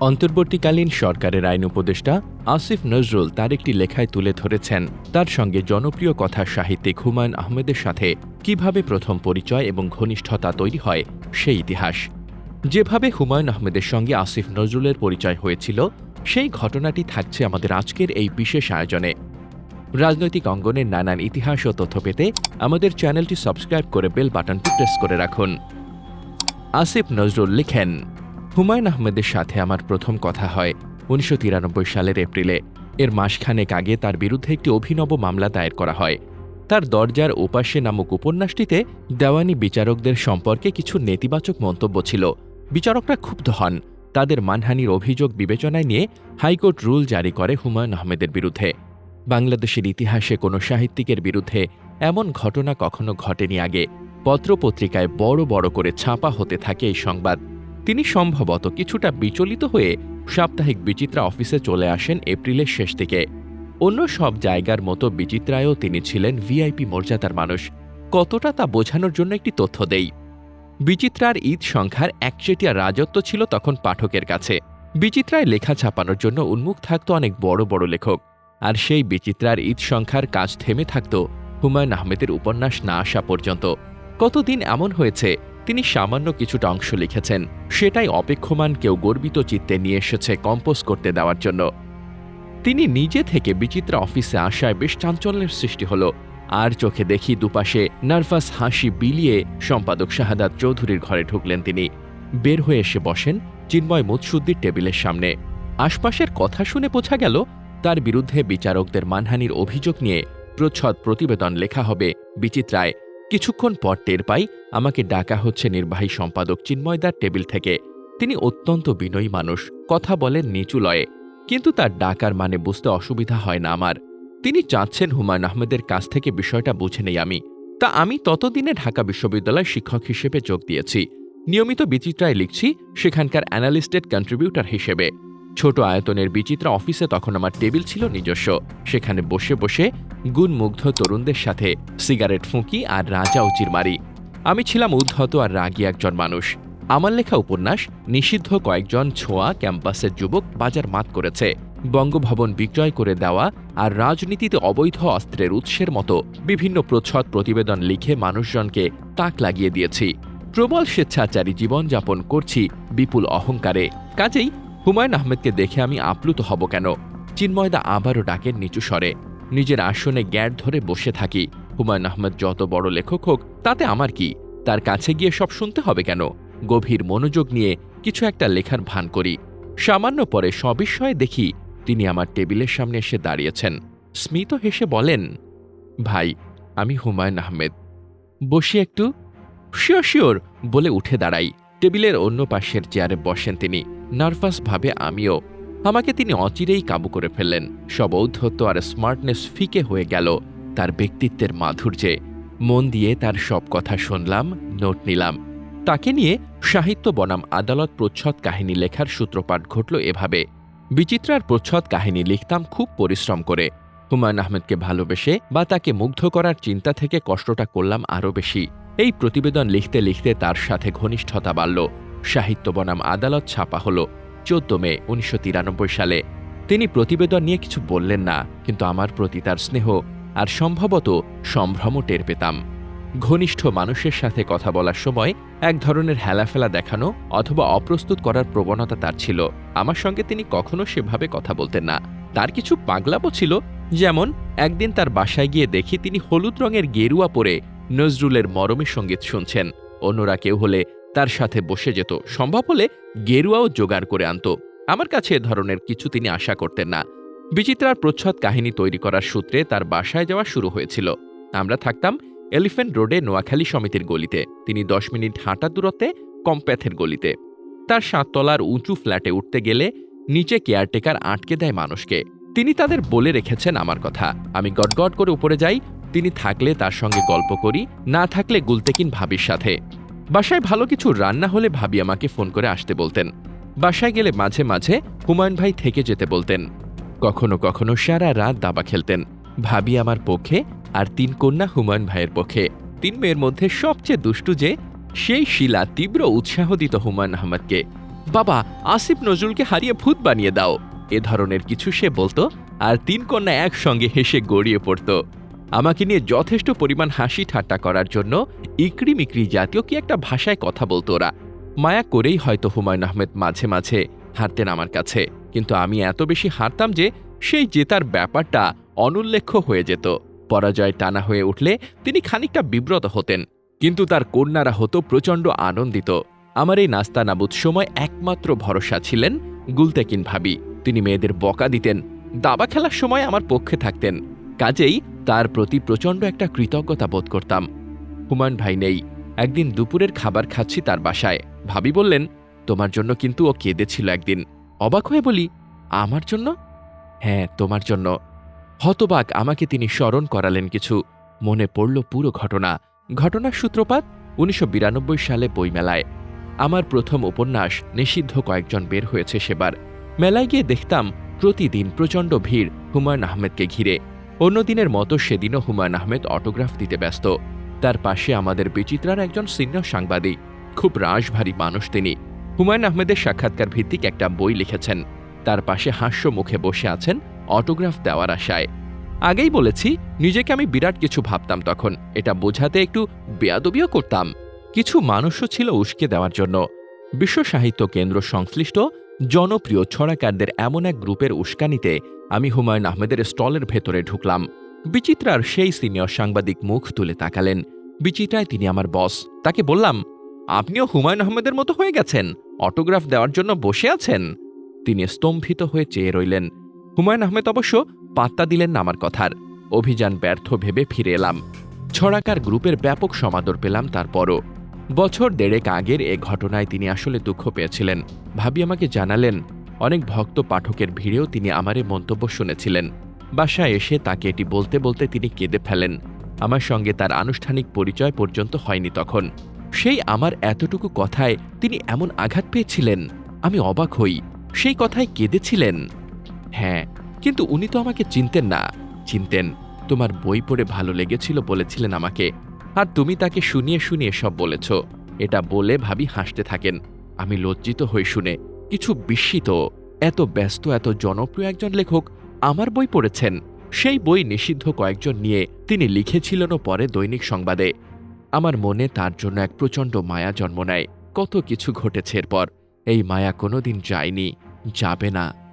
অন্তর্বর্তীকালীন সরকারের আইন উপদেষ্টা আসিফ নজরুল তার একটি লেখায় তুলে ধরেছেন, তার সঙ্গে জনপ্রিয় কথা সাহিত্যিক হুমায়ুন আহমেদের সাথে কীভাবে প্রথম পরিচয় এবং ঘনিষ্ঠতা তৈরি হয়, সেই ইতিহাস। যেভাবে হুমায়ুন আহমেদের সঙ্গে আসিফ নজরুলের পরিচয় হয়েছিল, সেই ঘটনাটি থাকছে আমাদের আজকের এই বিশেষ আয়োজনে। রাজনৈতিক অঙ্গনের নানান ইতিহাস ও তথ্য পেতে আমাদের চ্যানেলটি সাবস্ক্রাইব করে বেল বাটনটি প্রেস করে রাখুন। আসিফ নজরুল লিখেন হুমায়ুন আহমেদের সাথে আমার প্রথম কথা হয় উনিশশো তিরানব্বই সালের এপ্রিলে। এর মাসখানেক আগে তার বিরুদ্ধে একটি অভিনব মামলা দায়ের করা হয়। তার দরজার ওপাশে নামক উপন্যাসটিতে দেওয়ানি বিচারকদের সম্পর্কে কিছু নেতিবাচক মন্তব্য ছিল। বিচারকরা ক্ষুব্ধ হন। তাদের মানহানির অভিযোগ বিবেচনায় নিয়ে হাইকোর্ট রুল জারি করে হুমায়ুন আহমেদের বিরুদ্ধে। বাংলাদেশের ইতিহাসে কোনো সাহিত্যিকের বিরুদ্ধে এমন ঘটনা কখনো ঘটেনি আগে। পত্রপত্রিকায় বড় বড় করে ছাপা হতে থাকে এই সংবাদ। তিনি সম্ভবত কিছুটা বিচলিত হয়ে সাপ্তাহিক বিচিত্রা অফিসে চলে আসেন এপ্রিলের শেষ দিকে। অন্য সব জায়গার মতো বিচিত্রায়ও তিনি ছিলেন ভিআইপি মর্যাদার মানুষ। কতটা তা বোঝানোর জন্য একটি তথ্য দেই। বিচিত্রার ঈদ সংখ্যার একচেটিয়া রাজত্ব ছিল তখন পাঠকের কাছে। বিচিত্রায় লেখা ছাপানোর জন্য উন্মুখ থাকত অনেক বড় বড় লেখক। আর সেই বিচিত্রার ঈদ সংখ্যার কাজ থেমে থাকত হুমায়ুন আহমেদের উপন্যাস না আসা পর্যন্ত। কতদিন এমন হয়েছে তিনি সামান্য কিছুটা অংশ লিখেছেন। সেটাই অপেক্ষমান কেউ গর্বিত চিত্তে নিয়ে এসেছে কম্পোজ করতে দেওয়ার জন্য। তিনি নিজে থেকে বিচিত্রা অফিসে আসায় বেশ চাঞ্চল্যের সৃষ্টি হলো। আর চোখে দেখি দুপাশে নার্ভাস হাসি বিলিয়ে সম্পাদক শাহাদাত চৌধুরীর ঘরে ঢুকলেন তিনি। বের হয়ে এসে বসেন চিন্ময় মুৎসুদ্দির টেবিলের সামনে। আশপাশের কথা শুনে বোঝা গেল, তার বিরুদ্ধে বিচারকদের মানহানির অভিযোগ নিয়ে প্রচ্ছদ প্রতিবেদন লেখা হবে বিচিত্রায়। কিছুক্ষণ পর টের পাই আমাকে ডাকা হচ্ছে নির্বাহী সম্পাদক চিন্ময়দার টেবিল থেকে। তিনি অত্যন্ত বিনয়ী মানুষ, কথা বলেন নিচু লয়ে। কিন্তু তার ডাকার মানে বুঝতে অসুবিধা হয় না আমার। তিনি চাচ্ছেন হুমায়ুন আহমেদের কাছ থেকে বিষয়টা বুঝে নেই আমি। তা আমি ততদিনে ঢাকা বিশ্ববিদ্যালয় শিক্ষক হিসেবে যোগ দিয়েছি। নিয়মিত বিচিত্রায় লিখছি, সেখানকার অ্যানালিস্টেড কন্ট্রিবিউটর হিসেবে। ছোট আয়তনের বিচিত্রা অফিসে তখন আমার টেবিল ছিল নিজস্ব। সেখানে বসে বসে গুণমুগ্ধ তরুণদের সাথে সিগারেট ফুঁকি আর রাজা উচির মারি। আমি ছিলাম উদ্ধত আর রাগী একজন মানুষ। আমার লেখা উপন্যাস, নিষিদ্ধ কয়েকজন ছোঁয়া ক্যাম্পাসের যুবক বাজার মাত করেছে। বঙ্গভবন বিক্রয় করে দেওয়া আর রাজনীতিতে অবৈধ অস্ত্রের উৎসের মতো বিভিন্ন প্রচ্ছদ প্রতিবেদন লিখে মানুষজনকে তাক লাগিয়ে দিয়েছি। প্রবল স্বেচ্ছাচারী জীবনযাপন করছি বিপুল অহংকারে। কাজেই হুমায়ুন আহমেদকে দেখে আমি আপ্লুত হব কেন? চিন্ময়দা আবারও ডাকেন নিচু স্বরে। নিজের আসনে গ্যাট ধরে বসে থাকি। হুমায়ুন আহমেদ যত বড় লেখক হোক, তাতে আমার কি? তার কাছে গিয়ে সব শুনতে হবে কেন? গভীর মনোযোগ নিয়ে কিছু একটা লেখার ভান করি। সামান্য পরে সবিস্ময়ে দেখি তিনি আমার টেবিলের সামনে এসে দাঁড়িয়েছেন। স্মিত হেসে বলেন, ভাই, আমি হুমায়ুন আহমেদ। বসি একটু। শিওর শিওর, বলে উঠে দাঁড়াই। টেবিলের অন্য পাশের চেয়ারে বসেন তিনি। নার্ভাসভাবে আমিও। আমাকে তিনি অচিরেই কাবু করে ফেললেন। সব ঔদ্ধত্য আর স্মার্টনেস ফিকে হয়ে গেল তার ব্যক্তিত্বের মাধুর্যে। মন দিয়ে তার সব কথা শুনলাম, নোট নিলাম। তাকে নিয়ে সাহিত্য বনাম আদালত প্রচ্ছদ কাহিনী লেখার সূত্রপাত ঘটল এভাবে। বিচিত্রার প্রচ্ছদ কাহিনী লিখতাম খুব পরিশ্রম করে। হুমায়ুন আহমেদকে ভালোবেসে বা তাকে মুগ্ধ করার চিন্তা থেকে কষ্টটা করলাম আরও বেশি। এই প্রতিবেদন লিখতে লিখতে তার সাথে ঘনিষ্ঠতা বাড়ল। সাহিত্য বনাম আদালত ছাপা হল চোদ্দ মে, উনিশশো তিরানব্বই সালে। তিনি প্রতিবেদন নিয়ে কিছু বললেন না, কিন্তু আমার প্রতি তার স্নেহ আর সম্ভবত সম্ভ্রম টের পেতাম। ঘনিষ্ঠ মানুষের সাথে কথা বলার সময় এক ধরনের হেলাফেলা দেখানো অথবা অপ্রস্তুত করার প্রবণতা তার ছিল। আমার সঙ্গে তিনি কখনো সেভাবে কথা বলতেন না। তার কিছু পাগলাপো ছিল, যেমন একদিন তার বাসায় গিয়ে দেখি তিনি হলুদ রঙের গেরুয়া পরে নজরুলের মরমী সংগীত শুনছেন। অন্যরা কেউ হলে তার সাথে বসে যেত। সম্ভব হলে গেরুয়াও জোগাড় করে আনত। আমার কাছে এ ধরনের কিছু তিনি আশা করতেন না। বিচিত্রার প্রচ্ছদ কাহিনী তৈরি করার সূত্রে তার বাসায় যাওয়া শুরু হয়েছিল। আমরা থাকতাম এলিফ্যান্ট রোডে নোয়াখালী সমিতির গলিতে। তিনি দশ মিনিট হাঁটা দূরত্বে কম্প্যাথের গলিতে। তার সাততলার উঁচু ফ্ল্যাটে উঠতে গেলে নিচে কেয়ারটেকার আটকে দেয় মানুষকে। তিনি তাদের বলে রেখেছেন আমার কথা। আমি গটগট করে উপরে যাই তিনি থাকলে তার সঙ্গে গল্প করি, না থাকলে গুলতেকিন ভাবির সাথে। বাসায় ভালো কিছু রান্না হলে ভাবি আমাকে ফোন করে আসতে বলতেন। বাসায় গেলে মাঝে মাঝে হুমায়ুন ভাই থেকে যেতে বলতেন। কখনো কখনো সারা রাত দাবা খেলতেন। ভাবি আমার পক্ষে আর তিন কন্যা হুমায়ুন ভাইয়ের পক্ষে। তিন মেয়ের মধ্যে সবচেয়ে দুষ্টু যে, সেই শিলা তীব্র উৎসাহ দিত হুমায়ুন আহমদকে। বাবা, আসিফ নজরুলকে হারিয়ে ভূত বানিয়ে দাও। এ ধরনের কিছু সে বলতো আর তিন কন্যা একসঙ্গে হেসে গড়িয়ে পড়ত। আমাকে নিয়ে যথেষ্ট পরিমাণ হাসি ঠাট্টা করার জন্য ইকরি মিকরি জাতীয় কি একটা ভাষায় কথা বলতো ওরা। মায়া করেই হয়তো হুমায়ুন আহমেদ মাঝে মাঝে হারতেন আমার কাছে, কিন্তু আমি এত বেশি হারতাম যে সেই জেতার ব্যাপারটা অনুল্লেখ্য হয়ে যেত। পরাজয় টানা হয়ে উঠলে তিনি খানিকটা বিব্রত হতেন, কিন্তু তার কন্যারা হতো প্রচণ্ড আনন্দিত। আমার এই নাস্তা নাবুদ সময় একমাত্র ভরসা ছিলেন গুলতেকিন ভাবি। তিনি মেয়েদের বকা দিতেন, দাবা খেলার সময় আমার পক্ষে থাকতেন। কাজেই তার প্রতি প্রচণ্ড একটা কৃতজ্ঞতা বোধ করতাম। হুমায়ুন ভাই নেই। একদিন দুপুরের খাবার খাচ্ছি তার বাসায়। ভাবি বললেন, তোমার জন্য কিন্তু ও কেঁদেছিল একদিন। অবাক হয়ে বলি, আমার জন্য? হ্যাঁ তোমার জন্য। হতবাক আমাকে তিনি স্মরণ করালেন কিছু। মনে পড়ল পুরো ঘটনা। ঘটনার সূত্রপাত উনিশশো বিরানব্বই সালে বইমেলায়। আমার প্রথম উপন্যাস নিষিদ্ধ কয়েকজন বের হয়েছে সেবার। মেলায় গিয়ে দেখতাম, প্রতিদিন প্রচণ্ড ভিড় হুমায়ুন আহমেদকে ঘিরে। অন্য দিনের মতো সেদিনও হুমায়ুন আহমেদ অটোগ্রাফ দিতে ব্যস্ত। তার পাশে আমাদের বিচিত্রার একজন সিনিয়র সাংবাদিক, খুব রাশভারী মানুষ তিনি। হুমায়ুন আহমেদের সাক্ষাৎকার ভিত্তিক একটা বই লিখেছেন। তার পাশে হাস্য মুখে বসে আছেন অটোগ্রাফ দেওয়ার আশায়। আগেই বলেছি, নিজেকে আমি বিরাট কিছু ভাবতাম তখন। এটা বোঝাতে একটু বেয়াদবিও করতাম। কিছু মানুষও ছিল উস্কে দেওয়ার জন্য। বিশ্ব সাহিত্য কেন্দ্র সংশ্লিষ্ট জনপ্রিয় ছড়াকারদের এমন এক গ্রুপের উস্কানিতে আমি হুমায়ুন আহমেদের স্টলের ভেতরে ঢুকলাম। বিচিত্রার সেই সিনিয়র সাংবাদিক মুখ তুলে তাকালেন। বিচিত্রায় তিনি আমার বস। তাকে বললাম, আপনিও হুমায়ুন আহমেদের মতো হয়ে গেছেন? অটোগ্রাফ দেওয়ার জন্য বসে আছেন? তিনি স্তম্ভিত হয়ে চেয়ে রইলেন। হুমায়ুন আহমেদ অবশ্য পাত্তা দিলেন না আমার কথার। অভিযান ব্যর্থ ভেবে ফিরে এলাম। ছড়াকার গ্রুপের ব্যাপক সমাদর পেলাম তারপরও। বছর দেড়েক আগের এ ঘটনায় তিনি আসলে দুঃখ পেয়েছিলেন। ভাবি আমাকে জানালেন, অনেক ভক্ত পাঠকের ভিড়েও তিনি আমারে মন্তব্য শুনেছিলেন। বাসায় এসে তাকে এটি বলতে বলতে তিনি কেঁদে ফেলেন। আমার সঙ্গে তার আনুষ্ঠানিক পরিচয় পর্যন্ত হয়নি তখন। সেই আমার এতটুকু কথায় তিনি এমন আঘাত পেয়েছিলেন, আমি অবাক হই। সেই কথায় কেঁদেছিলেন? হ্যাঁ কিন্তু উনি তো আমাকে চিনতেন না। চিনতেন, তোমার বই পড়ে ভালো লেগেছিল বলেছিলেন আমাকে। আর তুমি তাকে শুনিয়ে শুনিয়ে সব বলেছ। এটা বলে ভাবি হাসতে থাকেন। আমি লজ্জিত হয়ে শুনে কিছু বিস্মিত। এত ব্যস্ত, এত জনপ্রিয় একজন লেখক আমার বই পড়েছেন। সেই বই নিষিদ্ধ কয়েকজন নিয়ে তিনি লিখেছিলেনও পরে দৈনিক সংবাদে। আমার মনে তার জন্য এক প্রচণ্ড মায়া জন্ম নেয়। কত কিছু ঘটেছে এরপর। এই মায়া কোনোদিন যায়নি, যাবে না।